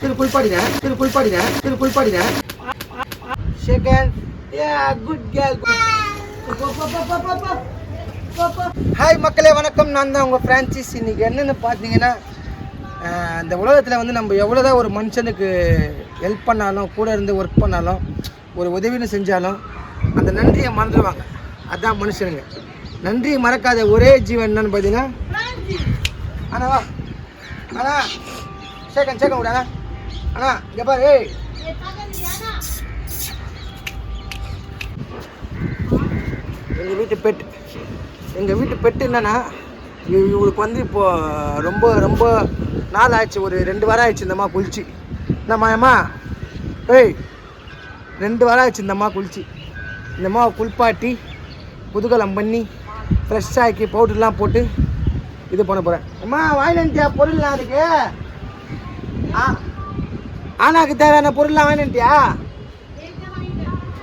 திரு குளிப்பாடிங்க திரு குளிப்பாடிங்க திரு குளிப்பாடிங்க செகண்ட் குட் கேர்ள் ஹாய் மக்களே வணக்கம். நான் தான் உங்கள் ஃப்ரான்சிஸ் இன்னைக்கு என்னென்னு பார்த்தீங்கன்னா இந்த உலகத்தில் வந்து நம்ம எவ்வளோதான் ஒரு மனுஷனுக்கு ஹெல்ப் பண்ணாலும் கூட இருந்து ஒர்க் பண்ணாலும் ஒரு உதவின்னு செஞ்சாலும் அந்த நன்றியை மறந்துடுவாங்க. அதுதான் மனுஷனுங்க. நன்றியை மறக்காத ஒரே ஜீவன் என்னன்னு பார்த்தீங்கன்னா அண்ணா அண்ணா சேக்கன் சேக்கன் விட அண்ணா. அண்ணா இங்கே பாரு ஏய். எங்கள் வீட்டு பெட் எங்கள் வீட்டு பெட்டு என்னன்னா இவங்களுக்கு வந்து இப்போ ரொம்ப ரொம்ப நாள் ஆயிடுச்சு. ஒரு ரெண்டு வாரம் ஆயிடுச்சு இந்தம்மா குளிச்சு. என்னம்மா ஏம்மா? ஏய் ரெண்டு வாரம் ஆயிடுச்சு இந்தம்மா குளிச்சு. இந்தம்மா குளிப்பாட்டி புதுகலம் பண்ணி ஃப்ரெஷ் ஆக்கி பவுடர்லாம் போட்டு இது பண்ண போகிறேன் அம்மா வாங்கினியா பொருள்லாம் அதுக்கு ஆ ஆனாக்கு தேவையான பொருள்லாம் வாங்கினியா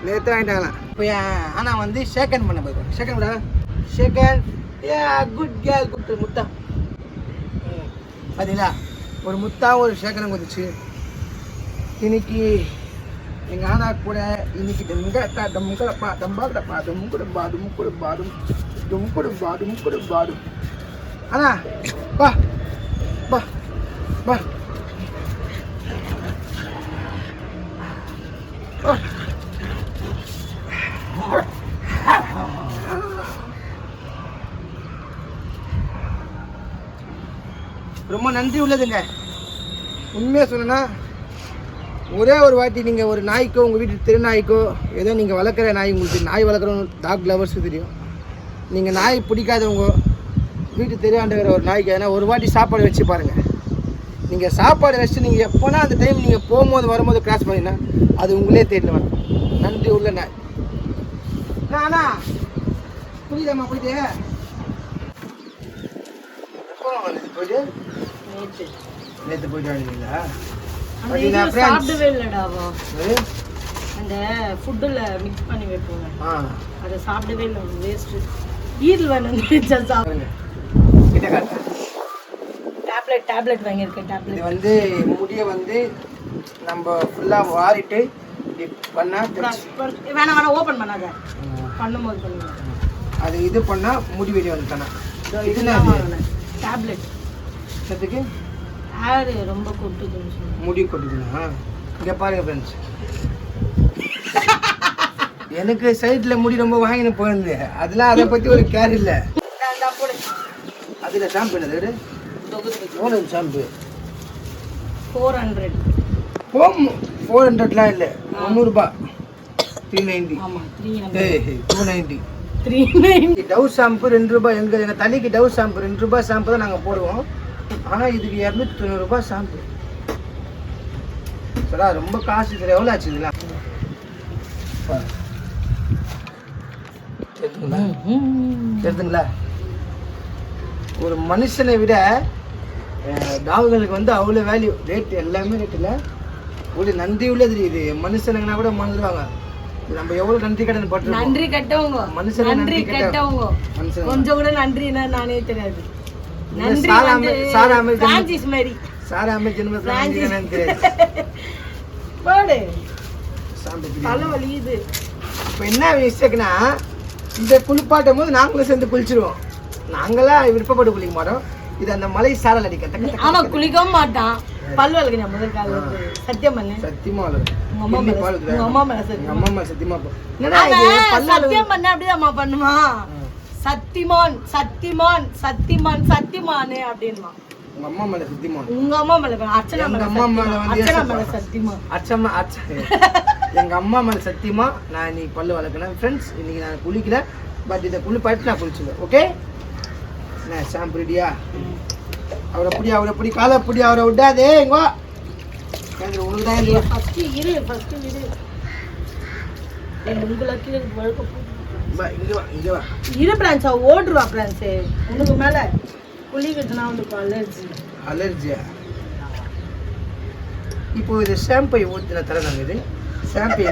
நேற்று வாங்கிட்டாங்களாம் இப்போ என் ஆனா வந்து ஷேக்கன் பண்ண போயிருக்கோம் ஷேக்கன் விட ஷேக்கன் ஏ குட் கேர்ள் குட் முத்தா. பார்த்தீங்களா ஒரு முத்தா ஒரு ஷேக்கனும் வந்துச்சு இன்னைக்கு எங்கள் ஆனா கூட இன்னைக்கு டெங்கடப்பா டம்கடப்பா டம்பாகடப்பா டம்குடப்பா டும்குடப்பா டும் டும்குடப்பா டும்குடப்பா டும் அண்ணா வா வா வா. ரொம்ப நன்றி உள்ளதுங்க உண்மையாக சொல்லணும்னா ஒரே ஒரு வாட்டி நீங்கள் ஒரு நாய்க்கோ உங்கள் வீட்டு திருநாய்க்கோ ஏதோ நீங்கள் வளர்க்குற நாய் உங்களுக்கு நாய் வளர்க்குறவங்க டாக் லவர்ஸுக்கு தெரியும். நீங்கள் நாய் பிடிக்காதவங்க வீட்டு தெரியாண்டுகிற ஒரு நாய்க்கு எதனா ஒரு வாட்டி சாப்பாடு வச்சு பாருங்கள் நீங்கள் சாப்பாடு வச்சுட்டு நீங்கள் எப்போனா அந்த டைம் நீங்கள் போகும்போது வரும்போது கிராஸ் பண்ணினா அது உங்களே தேடினு வரும் நன்றி உள்ள நாய். அண்ணா, புரியுதாம்மா போயிட்டு? போயிட்டு. நேற்று போயிட்டு friends? சாப்பிடவே இல்லடா அவன். அது? அந்த ஃபுட்டுல மிக்ஸ் பண்ணி வைப்போங்க அதை சாப்பிடவே இல்லை வேஸ்ட் ஈரல் வேணும் பாருங்க. கிட்ட. டேப்லெட் டேப்லெட் வாங்கியிருக்கேன் இது டேப்லெட் வந்து முடியை வந்து நம்ம ஃபுல்லாக வாரிட்டு இப்படி பண்ணால் வேணாம் வேணாம் ஓப்பன் பண்ணாத. பண்ணும்போது பண்ணுவேன் அது இது பண்ணால் முடி வெளியே வந்து தானே இது என்ன டேப்லெட் இதுக்கு ஹேர் ரொம்ப கொட்டுதுன்னு முடி கொட்டுதுண்ணா இங்கே பாருங்க ஃப்ரெண்ட்ஸ் எனக்கு சைடில் முடி ரொம்ப வாங்கின்னு போயிருந்து அதெல்லாம் அதை பற்றி ஒரு கேர் இல்லை. அதில் ஷாம்பு என்னது தொகுத்து எவ்வளோ ஷாம்பு ஃபோர் ஹண்ட்ரட் ஃபோம் ஃபோர் ஹண்ட்ரட்லாம் இல்லை. முந்நூறுபா. த்ரீ நைன்ட்டி ஆமாம் three two ninety three nine Dove shampoo ரெண்டு ரூபாய். எங்கள் எங்கள் தலைக்கு டவ் ஷாம்பு ரெண்டு ரூபாய் ஷாம்பு தான் நாங்கள் போடுவோம். ஆனால் இதுக்கு இரநூத்தி தொண்ணூறுபா ஷாம்பு சரா ரொம்ப காசு இதில் எவ்வளோ ஆச்சு இதெல்லாம்? பாரு. தெரியுதுங்களா தெரியுதுங்களா ஒரு மனுஷனை விட டாகுகளுக்கு வந்து அவ்வளோ வேல்யூ ரேட் எல்லாமே ரேட் இல்லை. ஒரு நன்றி உள்ளது இது. மனுஷனுங்கன்னா கூட மறந்துடுவாங்க இது நம்ம எவ்வளோ நன்றி கடன் பட்டிருக்கோம். நன்றி கட்டவங்க. மனுஷனை நன்றி நன்றி கெட்ட- கட்டவங்க. கொஞ்சம் கூட நன்றினா நானே தெரியாது. நன்றி சாராம- பிரான்சிஸ் மாதிரி. சாராம ஜென்மத்தில் நன்றி. கடன் தெரியாது. போடு. சாம்பு தலை வலியுது இப்போ என்ன மிஸ்டேக்னா இந்த குளிப்பாட்டும் போது நாங்களும் சேர்ந்து குளிச்சிருவோம். நாங்களாம் விருப்பப்பட்டு குளிக்க மாட்டோம். இது அந்த மலை சாரல் அடிக்க டக்கு டக்கு ஆமா குளிக்கவும் மாட்டான். பல் வலிக்கு முதல் கால சத்தியம் பண்ணு சத்தியமா. உங்க அம்மா மேல அம்மா மேல சத்தியம் சத்தியமா பண்ண அப்படியே அம்மா பண்ணுமா? சத்திமான் சத்திமான் சத்திமான் சத்திமானு அப்படின்மா. உங்க அம்மா மேல சத்தியமா உங்க அம்மா மேல அர்ச்சனா மேல அம்மா மேல அர்ச்சனா. மேல எங்க அம்மா மேல சத்தியமா? நான் இன்னைக்கு பல்லு வளர்க்கணும் ஃப்ரெண்ட்ஸ் இன்னைக்கு நான் குளிக்கல. பட் இதை குளிப்பாட்டு நான் குளிச்சுவேன் ஓகே என்ன ஷாம்பு ரெடியா அவரை பிடி அவரை பிடி காலை பிடி அவரை விடாதே எங்கோ உனக்கு தான் இரு ஃபர்ஸ்ட் இரு உங்களுக்கு இரு பிரான்ஸா ஓடுருவா பிரான்ஸு உனக்கு மேல குளிக்கிறதுனா உனக்கு அலர்ஜி அலர்ஜியா இப்போ இது ஷாம்பை ஊற்றின தர நாங்கள் இது ஷாம்பு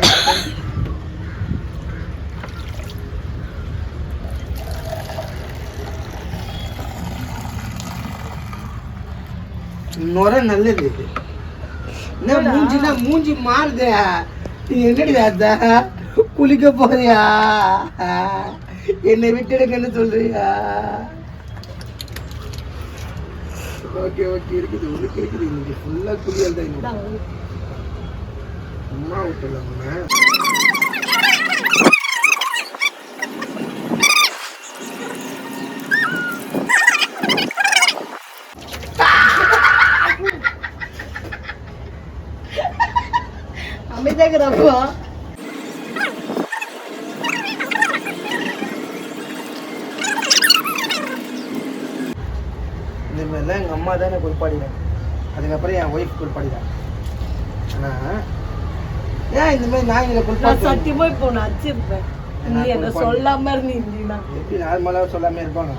நுர நல்லது என்ன மூஞ்சினா மூஞ்சி மாறுதே? நீ என்னடி அத்தா குளிக்க போறியா? என்னை விட்டுடுங்கன்னு சொல்றியா? ஓகே ஓகே இருக்குது உனக்கு இருக்குது. இன்னைக்கு ஃபுல்லாக குளியல் தான். சும்மா விட்டுலாமா அமைதியாகிறப்போ இந்த மாதிரிலாம் எங்கள் அம்மா தான் எனக்கு குளிப்பாடினாங்க. அதுக்கப்புறம் என் ஒய்ஃப் குளிப்பாடிதான் ஆனால் ஏன் இந்த மாதிரி நான் இதில் நான் குளிப்பாடு சத்தியமா இப்போ நான் அடிச்சிருப்பேன். நீ என்ன. சொல்லாம இருந்தீங்கன்னா எப்படி நார்மலாக சொல்லாமல் இருப்பாங்க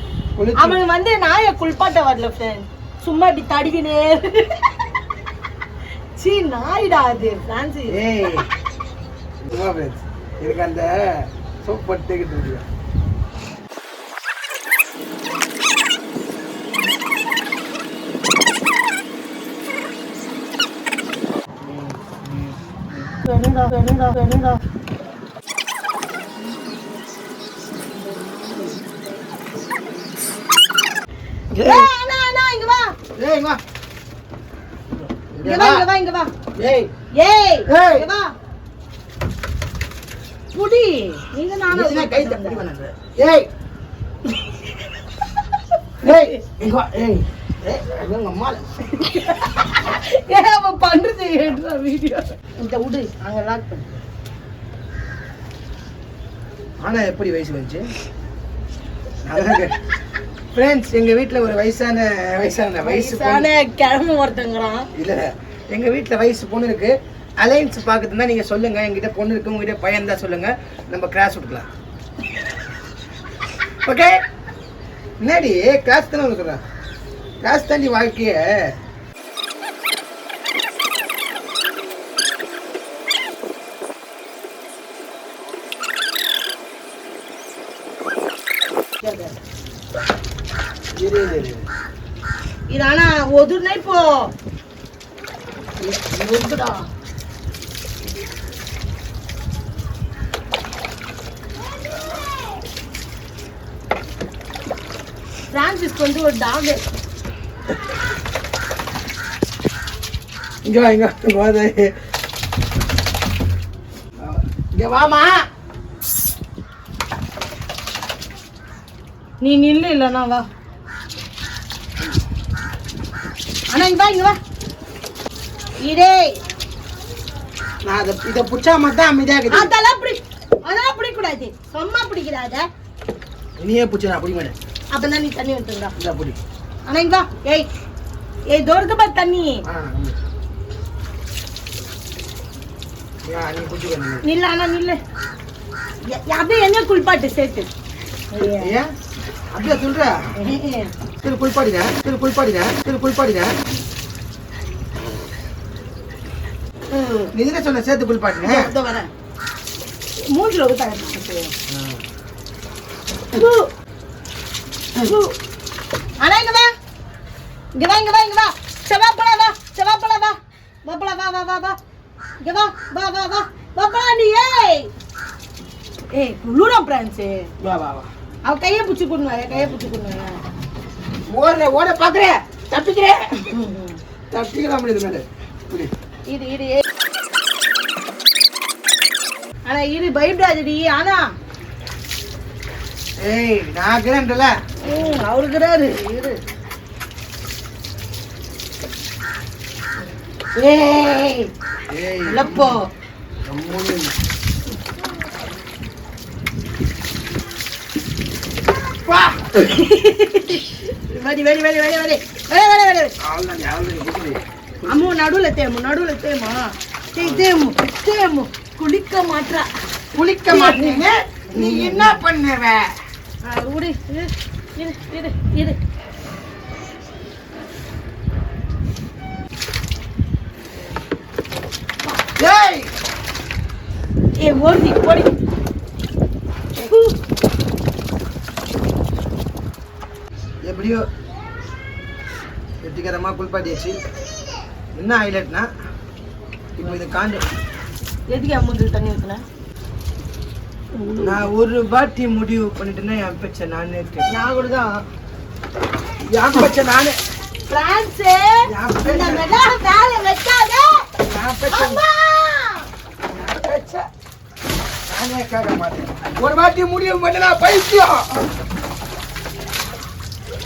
குளிச்சு அவன் வந்து நாய குளிப்பாட்ட வரல ஃப்ரெண்ட் சும்மா இப்படி தடுவினே சீ நாய்டா அது ஃப்ரெண்ட்ஸ் எனக்கு அந்த சோப் போட்டு முடியும் வெணுடா வெணுடா வெணுடா இங்க வா. ஏய் இங்க வா. இங்க வா இங்க வா இங்க வா. ஏய். ஏய் ஏய். இங்க வா. புடி. நீங்க என்ன கை தட்டி பண்ணாத. ஏய். ஏய் இங்க வா. ஏய். பண்றது வீடியோ இந்த உடு அங்க லாக் பண்ணு. ஆனா எப்படி வயசு வந்துச்சு ஃப்ரெண்ட்ஸ் எங்க வீட்ல ஒரு வயசான வயசான வயசு பொண்ணு. கிழமை ஒருத்தங்கிறான். இல்ல எங்க வீட்ல வயசு பொண்ணு இருக்கு. அலைன்ஸ் பார்க்குறதுனா நீங்க சொல்லுங்க. எங்கிட்ட பொண்ணு இருக்கு உங்ககிட்ட பையன் தான் சொல்லுங்க. நம்ம கிளாஸ் விட்டுக்கலாம் ஓகே என்னடி? கிளாஸ் தானே சொல்றேன் கிளாஸ் தாண்டி வாழ்க்கைய ಇದು ಅಣ್ಣ ಒದುರ್ನೇ ಪೋ ಒದುಡಾ பிரான்சிஸ்க்கு வந்து ஒரு டாக் இங்க வா இங்க இங்க வாமா. நீ நில்லு இல்லைன்னா வா. அண்ணா இங்க இங்க வா. இதே நான் அதை இதை பிடிச்சா மட்டும் அமைதியா இருக்குது அதெல்லாம் பிடி அதெல்லாம் பிடிக்கூடாது. சும்மா பிடிக்கிறாத. நீயே பிடிச்ச மாட்டேன். அப்பதான் நீ தண்ணி எடுத்துக்கிறா இந்த பிடி. அண்ணா இங்க வா. ஏய் ஏய் தோருக்கு பா தண்ணி. நில்ல அண்ணா நில்லு. அப்படியே என்ன குளிப்பாட்டு சேர்த்து. அப்படியா சொல்ற? திரு குளிப்பாடினேன் திரு குளிப்பாடினேன் திரு குளிப்பாடினேன் ம். நீ என்ன சொன்ன சேர்த்து குளிப்பாட்டினேன் இதோ வரேன். மூஞ்சில அண்ணா இங்க வா. இங்க வா இங்க வா இங்க வா. செவாப்பழா வா செவாப்பழா வா. வாப்பழா வா வா. வா வா இங்க வா வா வா வா. வாப்பழா நீ ஏய். ஏய் குளுரம் பிரான்ஸ் வா வா வா. அவ கையை பிடிச்சி கொடுங்க கையை பிடிச்சி கொடுங்க ஓடுற ஓட பாக்குறேன் தப்பிக்கிறேன் தப்பிக்கலாம் முடியுது மேலே. இது இது ஏய். ஆனா இது பயப்படாதடி ஆனா ஏய் நான் இருக்கிறேன்ல ம் அவருக்குறாரு இரு ஏய் ஏய் இல்லப்போ கம்முனு இரு. வா வடி வடி வடி வடி வடி வடி வடி வடி அம்மு நடுவுல தேமு நடுவுல தேமா. தேய் தேமு தேமு. குளிக்க மாட்றா. குளிக்க மாட்டீங்க? நீ என்ன பண்ணுவ? இரு இரு இரு இரு. ஏய் ஏ ஓடி ஓடி. எப்படியோ வெற்றிகரமாக குளிப்பாட்டியாச்சு என்ன ஹைலைட்னா இப்போ இது காண்டு எதுக்கு அம்மூந்தில் தண்ணி ஊற்றுனேன் நான் ஒரு வாட்டி முடிவு பண்ணிட்டேன்னா என் பச்சை நானே இருக்கேன் நான் கூட தான். என் பச்சை நானே பிரான்ஸ் வேலை கேட்க மாட்டேன். ஒரு வாட்டி முடிவு பண்ணினா பைத்தியம்.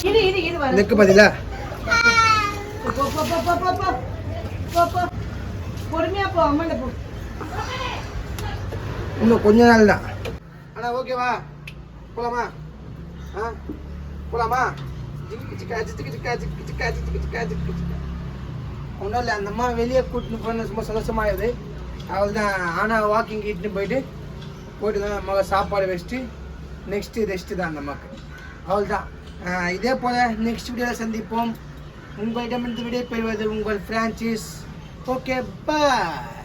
இது இது இது வர இதுக்கு பதிலா போ போ போ போ போ போ போ பொறுமையா போ அம்மாண்ட போ இன்னும் கொஞ்ச நாள் தான் அண்ணா ஓகேவா போலாமா ஆ போலாமா ஒன்றும் இல்லை அந்த அம்மா வெளியே கூட்டின்னு போன சும்மா சந்தோஷமாகுது அவள் தான் ஆனால் வாக்கிங் இட்டுன்னு போயிட்டு போயிட்டு தான் மக சாப்பாடு வச்சுட்டு நெக்ஸ்ட்டு ரெஸ்ட்டு தான் அந்த அம்மாவுக்கு அவள் தான் இதே போல் நெக்ஸ்ட் வீடியோவில் சந்திப்போம். உங்களிடமிருந்து விடைபெறுவது உங்கள் ஃப்ரான்ச்சைஸ் ஓகே பாய்